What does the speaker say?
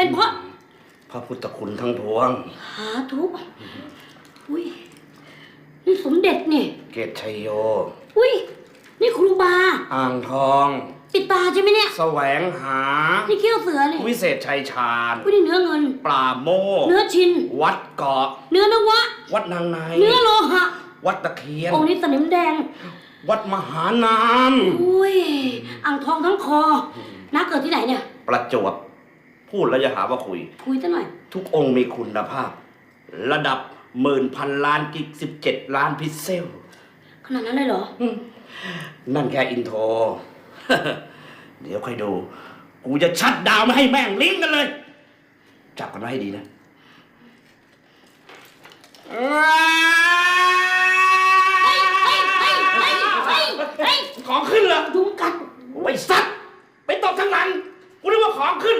เป็นเพราะพระพุทธคุณทั้งพวง หาทุกอุ้ยนี่สมเด็จนี่ เกตชัยโย อุ้ยนี่ครูบา อ่างทอง ติดตาใช่ไหมเนี่ย แสวงหา นี่เขี้ยวเสือนี่วิเศษชัยชาญ อุ้ยนี่เนื้อเงิน ปราโมทเนื้อชิน วัดเกาะ เนื้อนวะ วัดนางใน เนื้อโลหะ วัดตะเคียน องค์นี้สนิมแดง วัดมหานามอุ้ยอ่างทองทั้งคอน้าเกิดที่ไหนเนี่ย ประจวบ พูดแล้วจะหาว่าคุย คุยซะหน่อย ทุกองค์มีคุณภาพ ระดับหมื่นพันล้านกิกสิบเจ็ดล้านพิกเซล ขนาดนั้นเลยเหรอ นั่นแค่อินโทร เดี๋ยวค่อยดู กูจะชัดดาวน์ไม่ให้แม่งลิงก์กันเลย จับกันไว้ให้ดีนะ เฮ้ยเฮ้ยเฮ้ยเฮ้ยเฮ้ยเฮ้ยของขึ้นเหรอ ยุงกัด ไอ้สัตว์ไปตบทั้งหลัง กูนึกว่าของขึ้น